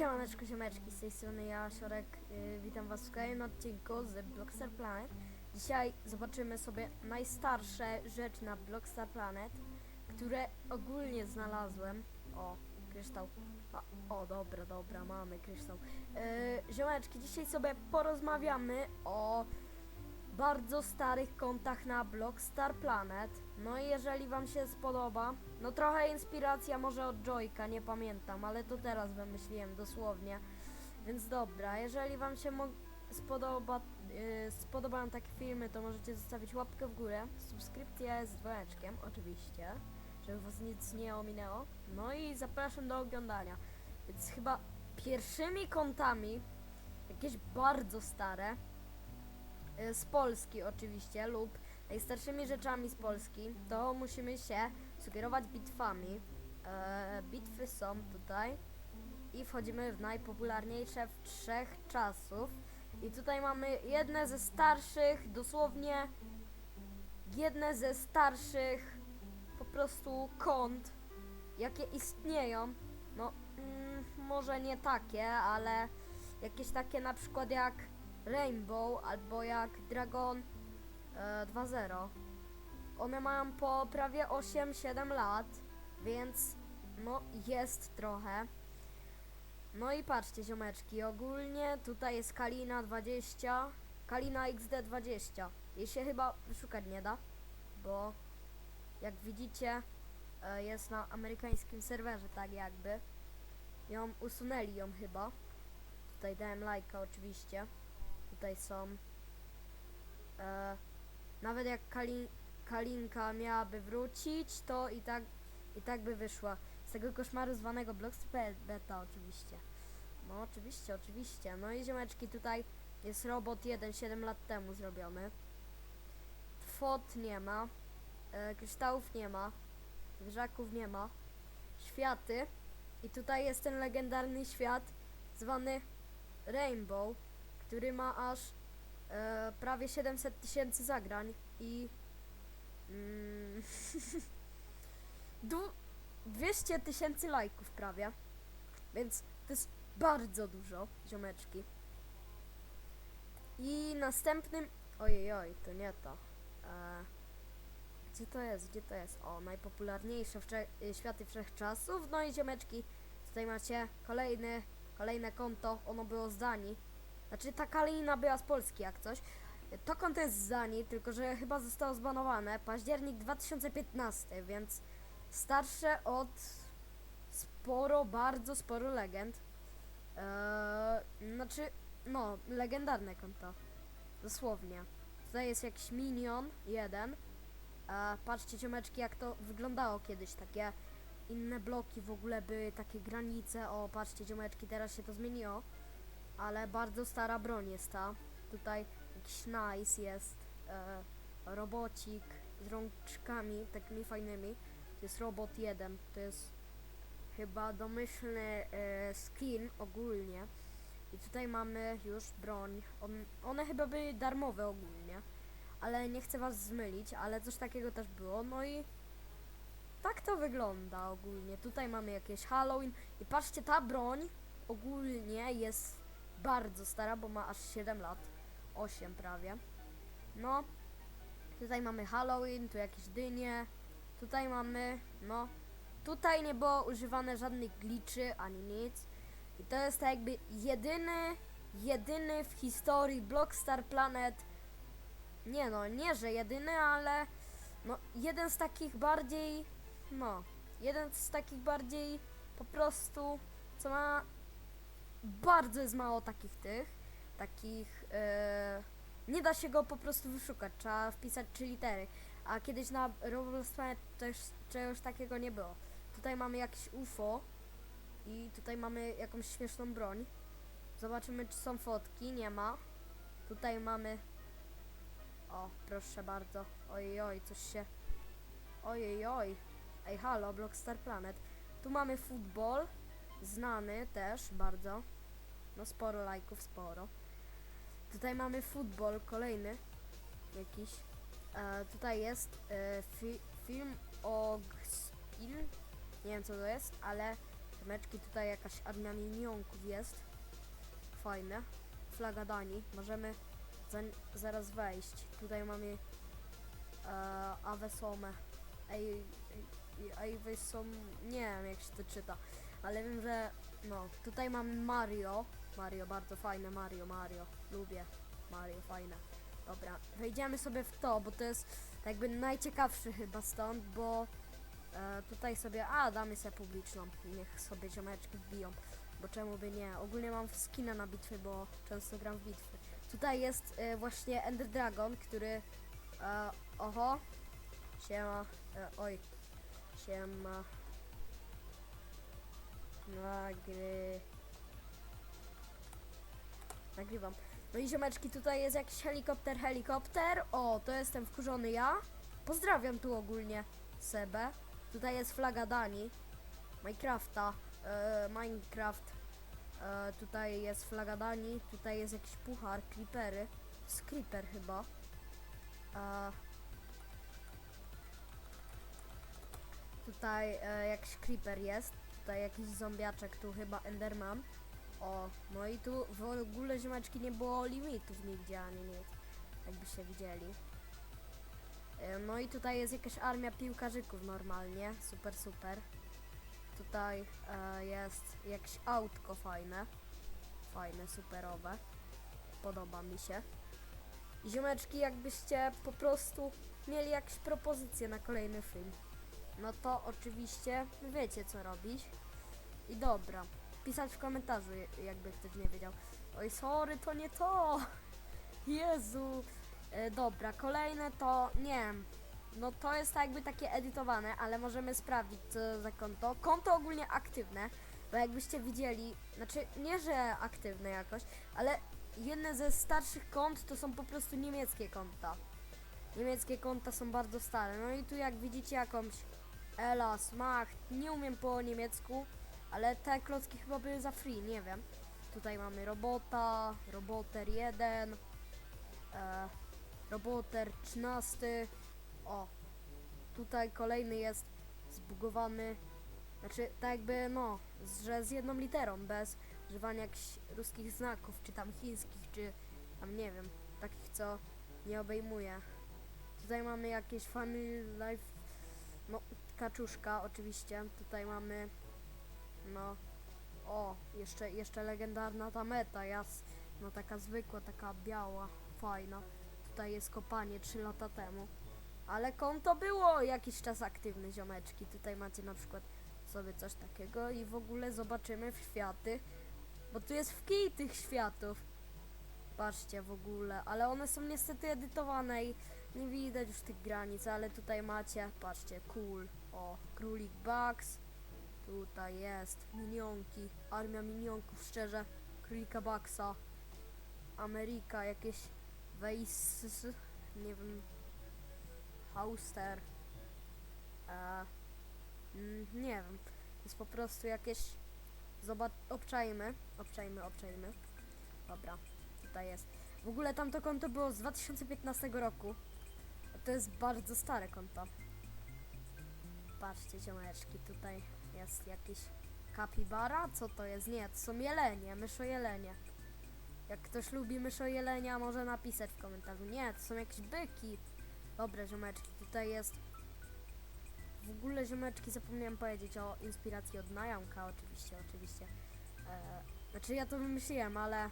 Siemaneczko, ziomeczki, z tej strony ja, Siorek, yy, witam was w kolejnym odcinku z Blockstar Planet. Dzisiaj zobaczymy sobie najstarsze rzeczy na Blockstar Planet, które ogólnie znalazłem. O, kryształ. A, o, dobra, dobra, mamy kryształ. Yy, ziomeczki, dzisiaj sobie porozmawiamy o bardzo starych kontach na Blockstar Planet. No i jeżeli wam się spodoba, no trochę inspiracja może od Joyka, nie pamiętam, ale to teraz wymyśliłem dosłownie. Więc dobra, jeżeli wam się spodoba, yy, spodobają takie filmy, to możecie zostawić łapkę w górę, subskrypcję z dzwoneczkiem, oczywiście, żeby was nic nie ominęło. No i zapraszam do oglądania. Więc chyba pierwszymi kątami, jakieś bardzo stare, y, z Polski oczywiście, lub najstarszymi rzeczami z Polski, to musimy się sugerować bitwami. E, bitwy są tutaj i wchodzimy w najpopularniejsze w trzech czasów. I tutaj mamy jedne ze starszych, dosłownie jedne ze starszych po prostu kont, jakie istnieją. No, mm, może nie takie, ale jakieś takie na przykład jak Rainbow albo jak Dragon e, 2.0. One mają po prawie 8-7 lat, więc no jest trochę. No i patrzcie ziomeczki, ogólnie tutaj jest Kalina 20, Kalina XD 20. Jej się chyba wyszukać nie da, bo jak widzicie e, jest na amerykańskim serwerze tak jakby. Ją usunęli ją chyba. Tutaj dałem lajka oczywiście. Tutaj są. E, nawet jak Kali, Kalinka miałaby wrócić, to i tak, i tak by wyszła. Z tego koszmaru zwanego Blockspell Beta oczywiście. No oczywiście, oczywiście. No i ziomeczki, tutaj jest robot 1 7 lat temu zrobiony. Fot nie ma. E, kryształów nie ma. Wieżaków nie ma. Światy. I tutaj jest ten legendarny świat zwany Rainbow, który ma aż e, prawie 700 tysięcy zagrań i mm, du- 200 tysięcy lajków prawie. Więc to jest bardzo dużo, ziomeczki. I następnym. Ojej, oj, to nie to. E, gdzie to jest? Gdzie to jest? O, najpopularniejsze wcze- y, światy wszechczasów. No i ziomeczki, tutaj macie kolejny, kolejne konto. Ono było z Danii. Znaczy ta Kalina była z Polski jak coś. To konto jest z Danii, tylko że chyba zostało zbanowane. Październik 2015, więc starsze od sporo, bardzo sporo legend. Eee, znaczy, no, legendarne konto. Dosłownie. Tutaj jest jakiś minion, jeden. E, patrzcie ciomeczki jak to wyglądało kiedyś, takie inne bloki w ogóle były, takie granice. O, patrzcie ciomeczki, teraz się to zmieniło. Ale bardzo stara broń jest ta. Tutaj nice jest. E, robocik z rączkami takimi fajnymi. To jest robot jeden. To jest chyba domyślny e, skin ogólnie. I tutaj mamy już broń. On, one chyba były darmowe ogólnie. Ale nie chcę was zmylić, ale coś takiego też było. No i tak to wygląda ogólnie. Tutaj mamy jakieś Halloween. I patrzcie, ta broń ogólnie jest bardzo stara, bo ma aż 7 lat. 8 prawie. No. Tutaj mamy Halloween, tu jakieś dynie. Tutaj mamy, no. Tutaj nie było używane żadnych gliczy ani nic. I to jest tak jakby jedyny, jedyny w historii Blockstar Planet. Nie no, nie że jedyny, ale no jeden z takich bardziej, no, jeden z takich bardziej po prostu, co ma bardzo jest mało takich tych, takich, e, nie da się go po prostu wyszukać, trzeba wpisać trzy litery, a kiedyś na Roblox Planet już czegoś takiego nie było. Tutaj mamy jakieś UFO i tutaj mamy jakąś śmieszną broń. Zobaczymy, czy są fotki. Nie ma. Tutaj mamy. O, proszę bardzo. Ojej, oj, coś się. Ojej, oj. Ej, halo, Blockstar Planet. Tu mamy futbol. Znany też bardzo. No, sporo lajków, sporo. Tutaj mamy futbol, kolejny. Jakiś. Tutaj jest e, fi film o Spin. Nie wiem co to jest, ale Ziomeczki, tutaj jakaś armia minionków jest. Fajne. Flaga Danii. Możemy za, zaraz wejść. Tutaj mamy e, Avesome. Ej, ej, ej, są, nie wiem jak się to czyta, ale wiem, że no, tutaj mamy Mario. Mario, bardzo fajne Mario, Mario. Lubię Mario, fajne. Dobra, wejdziemy sobie w to, bo to jest jakby najciekawszy chyba stąd, bo e, tutaj sobie, a damy sobie publiczną, niech sobie ziomeczki wbiją, bo czemu by nie. Ogólnie mam skina na bitwy, bo często gram w bitwy. Tutaj jest e, właśnie Ender Dragon, który, e, oho, siema, e, oj, siema, nagry, nagrywam. No i ziomeczki, tutaj jest jakiś helikopter, helikopter. O, to jestem wkurzony ja. Pozdrawiam tu ogólnie Sebę. Tutaj jest flaga Danii. Minecrafta. E, Minecraft. E, tutaj jest flaga Danii. Tutaj jest jakiś puchar, creepery. Z creeper chyba. E, tutaj e, jakiś creeper jest. Tutaj jakiś zombiaczek, tu chyba enderman. O, no i tu w ogóle ziomeczki nie było limitów nigdzie ani nic, jakbyście widzieli. E, No i tutaj jest jakaś armia piłkarzyków normalnie, super, super. Tutaj e, jest jakieś autko fajne, fajne, superowe, podoba mi się. Ziomeczki, jakbyście po prostu mieli jakieś propozycje na kolejny film, no to oczywiście wiecie co robić. I dobra, pisać w komentarzu, jakby ktoś nie wiedział. Oj, sorry, to nie to. Jezu. E, dobra, kolejne to, nie wiem. No to jest tak jakby takie edytowane, ale możemy sprawdzić co za konto. Konto ogólnie aktywne, bo jakbyście widzieli, znaczy nie, że aktywne jakoś, ale jedne ze starszych kont to są po prostu niemieckie konta. Niemieckie konta są bardzo stare. No i tu jak widzicie jakąś Ela, Smacht, nie umiem po niemiecku, ale te klocki chyba były za free, nie wiem. Tutaj mamy robota, roboter 1, e, roboter 13. O, tutaj kolejny jest zbugowany. Znaczy, tak jakby, no, że z jedną literą, bez używania jakichś ruskich znaków, czy tam chińskich, czy tam nie wiem, takich co nie obejmuje. Tutaj mamy jakieś Family Life, no, kaczuszka oczywiście. Tutaj mamy no. O, jeszcze, jeszcze legendarna ta meta, jas, no taka zwykła, taka biała, fajna. Tutaj jest kopanie 3 lata temu. Ale konto było jakiś czas aktywne, ziomeczki. Tutaj macie na przykład sobie coś takiego i w ogóle zobaczymy w światy. Bo tu jest w kij tych światów. Patrzcie w ogóle, ale one są niestety edytowane i nie widać już tych granic, ale tutaj macie, patrzcie, cool. O, królik Bugs. Tutaj jest. Minionki, armia minionków, szczerze, królika Baxa, Ameryka, jakieś Weiss, nie wiem, Hauster, e, mm, nie wiem, jest po prostu jakieś, zobacz, obczajmy, obczajmy, obczajmy, dobra, tutaj jest, w ogóle tamto konto było z 2015 roku, to jest bardzo stare konto, patrzcie ziomeczki, tutaj jest jakiś kapibara? Co to jest? Nie, to są jelenie, myszojelenie. Jak ktoś lubi myszojelenia, może napisać w komentarzu. Nie, to są jakieś byki. Dobra, ziomeczki, tutaj jest... W ogóle, ziomeczki, zapomniałem powiedzieć o inspiracji od Najamka, oczywiście, oczywiście. E, znaczy, ja to wymyśliłem, ale...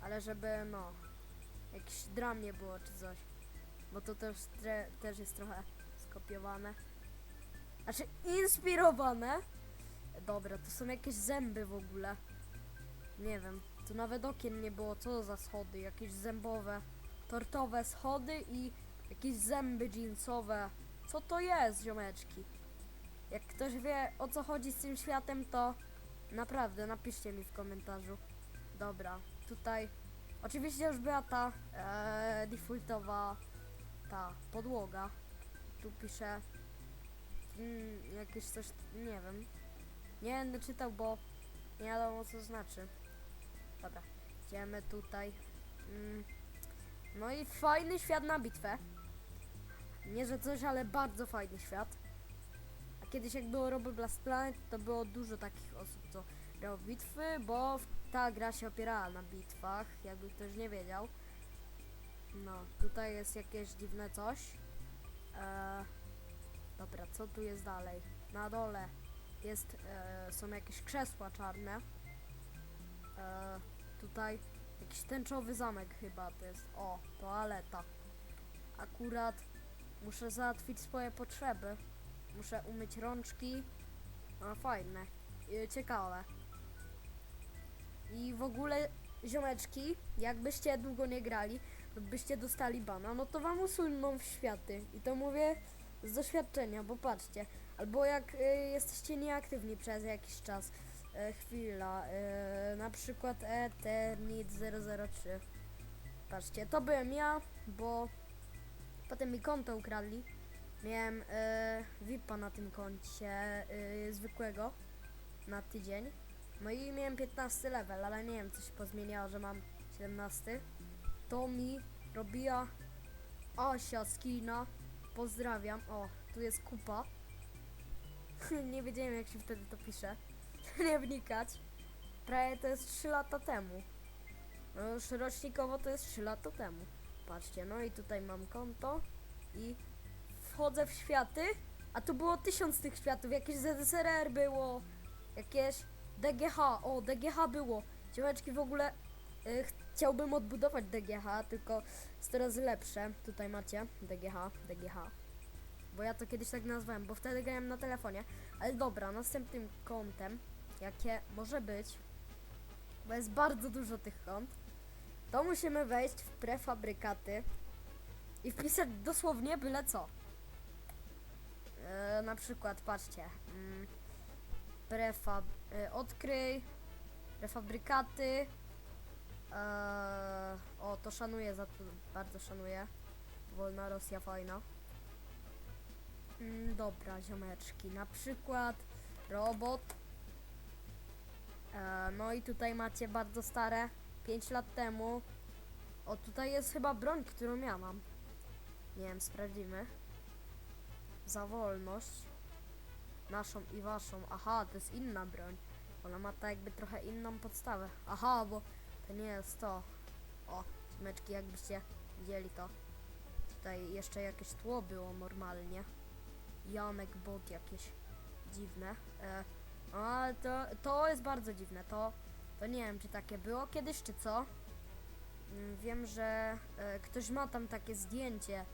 Ale żeby, no... Jakiś dram nie było, czy coś. Bo to też, też jest trochę skopiowane. Znaczy inspirowane. Dobra, to są jakieś zęby w ogóle. Nie wiem, tu nawet okien nie było. Co za schody? Jakieś zębowe, tortowe schody i jakieś zęby jeansowe. Co to jest, ziomeczki? Jak ktoś wie o co chodzi z tym światem, to naprawdę napiszcie mi w komentarzu. Dobra, tutaj oczywiście już była ta e, defaultowa ta podłoga. Tu piszę mm, jakieś coś, nie wiem. Nie będę czytał, bo nie wiadomo co znaczy. Dobra, idziemy tutaj. Mm. No i fajny świat na bitwę. Nie, że coś, ale bardzo fajny świat. A kiedyś jak było Roboblast Planet, to było dużo takich osób, co grało bitwy, bo ta gra się opierała na bitwach, jakby ktoś nie wiedział. No, tutaj jest jakieś dziwne coś. Eee, dobra, co tu jest dalej? Na dole jest, e, są jakieś krzesła czarne. E, tutaj jakiś tęczowy zamek chyba to jest. O, toaleta. Akurat muszę załatwić swoje potrzeby. Muszę umyć rączki. No fajne. I ciekawe. I w ogóle ziomeczki, jakbyście długo nie grali, byście dostali bana, no to wam usuną w światy. I to mówię z doświadczenia, bo patrzcie. Albo jak y, jesteście nieaktywni przez jakiś czas. E, chwila, e, na przykład Eternit 003. Patrzcie, to byłem ja, bo potem mi konto ukradli. Miałem e, VIP-a na tym koncie e, zwykłego na tydzień. No i miałem 15 level, ale nie wiem, co się pozmieniało, że mam 17. To mi robiła Asia skina. Pozdrawiam. O, tu jest kupa. nie wiedziałem, jak się wtedy to pisze. nie wnikać. Prawie to jest 3 lata temu. No już rocznikowo to jest 3 lata temu. Patrzcie, no i tutaj mam konto i wchodzę w światy, a tu było tysiąc tych światów, jakieś ZSRR było, jakieś DGH, o DGH było. Ciemeczki w ogóle y, chciałbym odbudować DGH, tylko 100 razy lepsze. Tutaj macie DGH, DGH. Bo ja to kiedyś tak nazwałem, bo wtedy grałem na telefonie. Ale dobra, następnym kątem, jakie może być, bo jest bardzo dużo tych kont, to musimy wejść w prefabrykaty i wpisać dosłownie byle co. E, na przykład, patrzcie, mm, prefab, e, odkryj, prefabrykaty, e, o to szanuję za to, bardzo szanuję, wolna Rosja fajna. Mm, dobra, ziomeczki, na przykład robot. E, no i tutaj macie bardzo stare, 5 lat temu. O, tutaj jest chyba broń, którą ja mam. Nie wiem, sprawdzimy. Za wolność. Naszą i waszą. Aha, to jest inna broń. Ona ma tak jakby trochę inną podstawę. Aha, bo to nie jest to. O, ziomeczki, jakbyście widzieli to. Tutaj jeszcze jakieś tło było normalnie. Janek bot jakieś dziwne. E, no, ale to, to jest bardzo dziwne. To, to nie wiem, czy takie było kiedyś, czy co. Mm, Wiem, że e, ktoś ma tam takie zdjęcie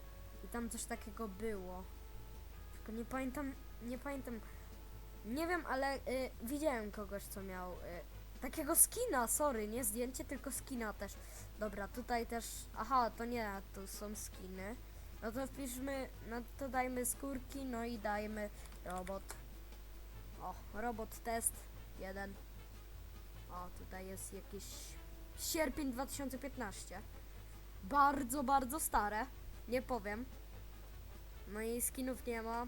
i tam coś takiego było. Tylko nie pamiętam, nie pamiętam. Nie wiem, ale e, widziałem kogoś, co miał e, takiego skina, sorry, nie zdjęcie, tylko skina też. Dobra, tutaj też, aha, to nie, to są skiny. No to wpiszmy, no to dajmy skórki, no i dajmy robot. O, robot test jeden. O, tutaj jest jakiś sierpień 2015. Bardzo, bardzo stare. Nie powiem. No i skinów nie ma.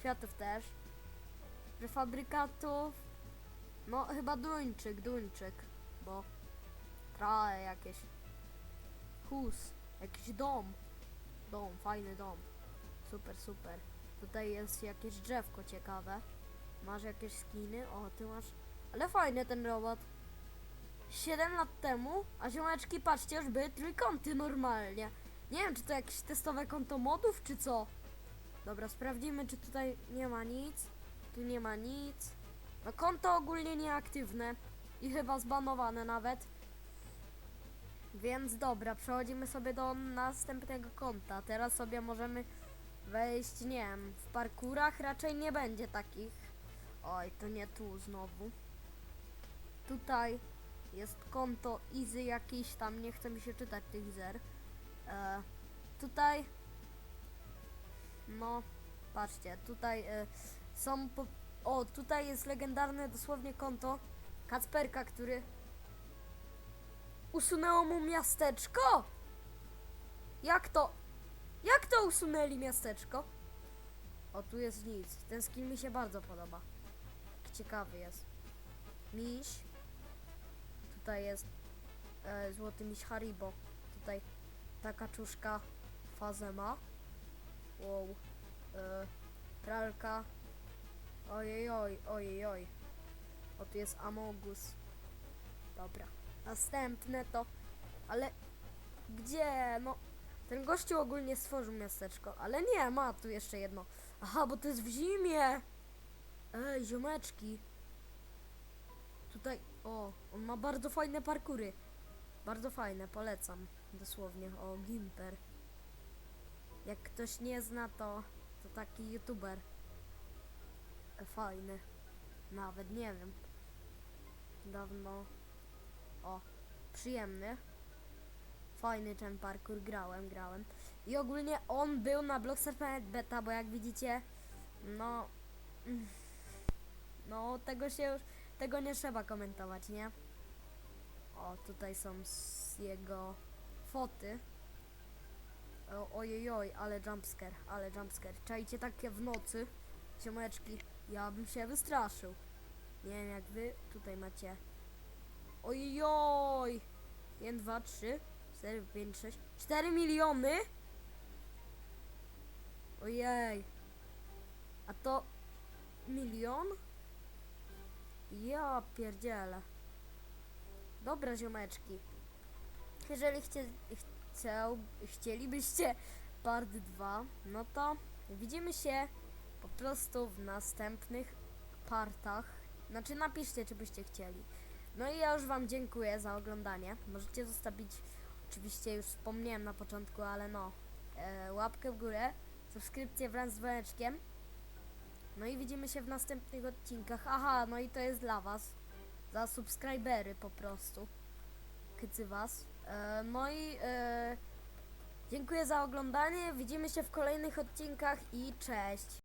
Światów też. Prefabrykatów. No chyba Duńczyk, Duńczyk. Bo trochę jakieś. Hus. Jakiś dom. Dom, fajny dom. Super, super. Tutaj jest jakieś drzewko ciekawe. Masz jakieś skiny? O, ty masz. Ale fajny ten robot. 7 lat temu, a ziomeczki, patrzcie, już były trójkąty normalnie. Nie wiem, czy to jakieś testowe konto modów, czy co. Dobra, sprawdzimy, czy tutaj nie ma nic. Tu nie ma nic. No konto ogólnie nieaktywne i chyba zbanowane nawet. Więc dobra, przechodzimy sobie do następnego konta. Teraz sobie możemy wejść, nie wiem, w parkurach raczej nie będzie takich. Oj, to nie tu znowu. Tutaj jest konto Easy jakiś tam, nie chce mi się czytać tych zer. E, tutaj, no, patrzcie, tutaj e, są, po, o, tutaj jest legendarne dosłownie konto Kacperka, który usunęło mu miasteczko. Jak to? Jak to usunęli miasteczko? O, tu jest nic. Ten skin mi się bardzo podoba. Ciekawy jest. Miś. Tutaj jest e, złoty miś Haribo. Tutaj ta kaczuszka fazę ma. Wow. E, pralka. Ojej, oj, ojej, oj. O, tu jest Amogus. Dobra. Następne to... Ale... Gdzie? No... Ten gościu ogólnie stworzył miasteczko, ale nie, ma tu jeszcze jedno. Aha, bo to jest w zimie! Ej, ziomeczki. Tutaj, o, on ma bardzo fajne parkury. Bardzo fajne, polecam. Dosłownie, o, Gimper. Jak ktoś nie zna, to, to taki youtuber. E, Fajny. Nawet, nie wiem. Dawno. O, przyjemny. Fajny ten parkour, grałem, grałem. I ogólnie on był na Blockstar Beta, bo jak widzicie, no... No, tego się już... Tego nie trzeba komentować, nie? O, tutaj są jego foty. Ojojoj, ale jumpscare, ale jumpscare. Czajcie takie w nocy, ziomeczki, ja bym się wystraszył. Nie wiem jak wy, tutaj macie. Ojojoj! 1, 2, 3, 4, 5, 6, 4 miliony? Ojej. A to milion? Ja pierdzielę. Dobra, ziomeczki. Jeżeli chcie, chciał, chcielibyście part 2, no to widzimy się po prostu w następnych partach. Znaczy napiszcie, czy byście chcieli. No i ja już wam dziękuję za oglądanie. Możecie zostawić, oczywiście już wspomniałem na początku, ale no, e, łapkę w górę, subskrypcję wraz z dzwoneczkiem. No i widzimy się w następnych odcinkach. Aha, no i to jest dla was. Za subskrybery po prostu. Kycy was. E, no i e, dziękuję za oglądanie. Widzimy się w kolejnych odcinkach i cześć.